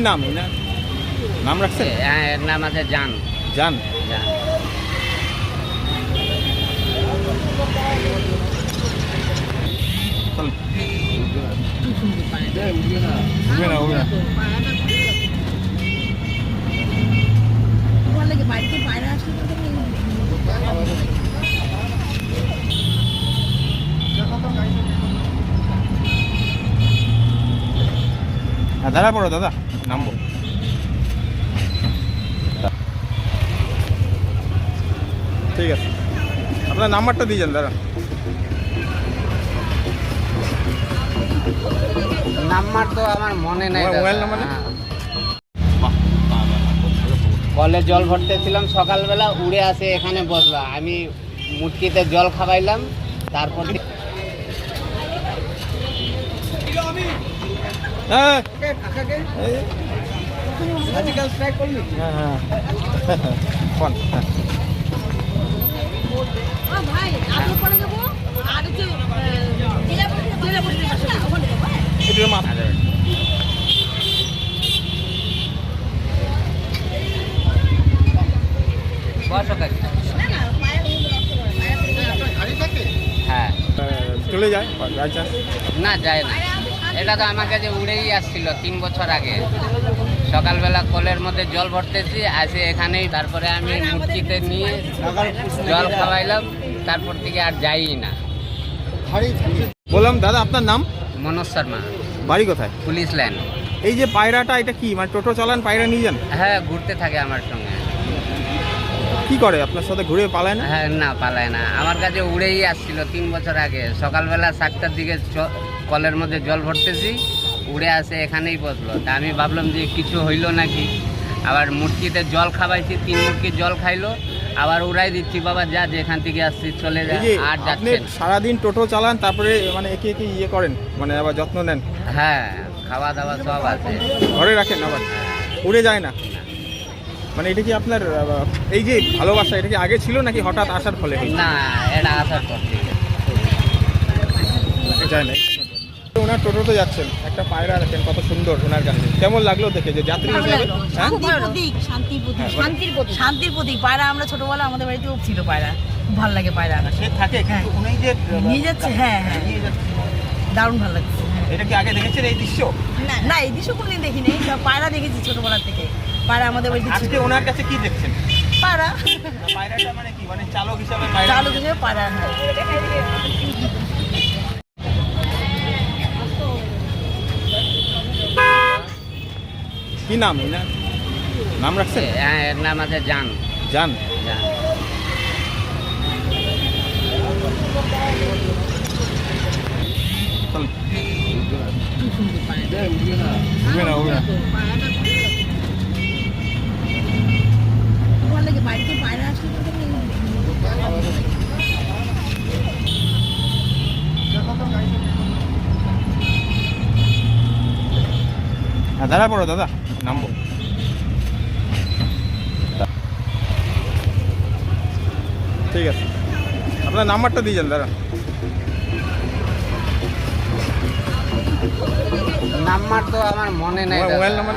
নাম না নাম রাখছেন? হ্যাঁ এর নাম আছে জান। জান। জান চল উঠবে না উঠবে না বলে কি বাড়িতে পায়রা আসলে তো হ্যাঁ দাঁড়া পড়ো দাদা নামবো। ঠিক আছে। আপনার নাম্বারটা দিয়ে যান দাদা নাম্বার তো আমার মনে নেই মোবাইল- নাম্বার। কলে জল ভরতেছিলাম সকালবেলা উড়ে আসে এখানে বসল। আমি মুটকিতে জল খাওয়াইলাম তারপর পরে যাব হ্যাঁ? মাথা হ্যাঁ। চলে যায়? না যায় না। এটা তো আমার কাছে উড়েই আসছিল তিন বছর আগে। সকালবেলা কলের মধ্যে জল ভরতেছি আসে এখানেই তারপরে আমি মুটকিতে নিয়ে জল খাওয়াইলাম তারপর থেকে আর যাই না। বললাম দাদা আপনার নাম? মনোজ শর্মা। বাড়ি কোথায়? পুলিশ লাইন এই যে পায়রাটা এটা কি? মানে টোটো চালান পায়রা নিয়ে যান? হ্যাঁ ঘুরতে থাকে আমার সঙ্গে। কি করে? আপনার সাথে ঘুরে পালায় না? হ্যাঁ না পালায় না। আমার কাছে উড়েই আসছিল তিন বছর আগে। সকালবেলা সাতটার দিকে কলের মধ্যে জল ভরতেছি উড়ে আসে এখানেই বসল। তা আমি ভাবলাম যে কিছু হইল নাকি? আবার মুটকিতে জল খাওয়াইছি তিন মুটকি জল খাইলো আবার উড়াই দিচ্ছি বাবা যা যেখান থেকে আসছি চলে যা আর যাচ্ছেন সারাদিন টোটো চালান তারপরে মানে একে একে ইয়ে করেন মানে আবার যত্ন নেন? হ্যাঁ খাওয়া দাওয়া সব আছে। ঘরে রাখেন আবার? উড়ে যায় না? মানে এটা কি আপনার এই যে ভালোবাসা এটা কি আগে ছিল নাকি হঠাৎ আসার ফলে? না এটা আসার থেকে। যায় না ওনার টোটোতে যাচ্ছেন একটা পায়রা দেখেন কত সুন্দর ওনার কাছে কেমন লাগল দেখে যে যাত্রী হিসাবে। হ্যাঁ? শান্তির প্রতীক শান্তির প্রতীক হ্যাঁ, শান্তির প্রতীক। শান্তির প্রতীক। পায়রা আমরা ছোটবেলা আমাদের বাড়িতেও ছিল পায়রা। খুব ভালো লাগে পায়রা সে থাকে কিন্তু উনি যে নিয়ে যাচ্ছে হ্যাঁ হ্যাঁ। নিয়ে যাচ্ছে। দারুণ ভালো লাগছে এটা কি আগে দেখেছেন এই দৃশ্য? না এই দৃশ্য কোনদিন দেখিনি। পায়রা দেখেছি ছোটবেলা থেকে। পায়রা আমাদের ছিল আজকে ওনার কাছে কি দেখছেন? পায়রা পায়রাটা মানে কি? মানে চালক হিসাবে পায়রা। চালু থেকে পায়রা হ্যাঁ। কি নাম না নাম রাখছেন? হ্যাঁ এর নাম আছে জান। জান। জান। দাঁড়া পড়ো দাদা নামবো। ঠিক আছে। আপনার নাম্বারটা দিয়ে যান দাদা নাম্বার তো আমার মনে নাই মোবাইল- নাম্বার।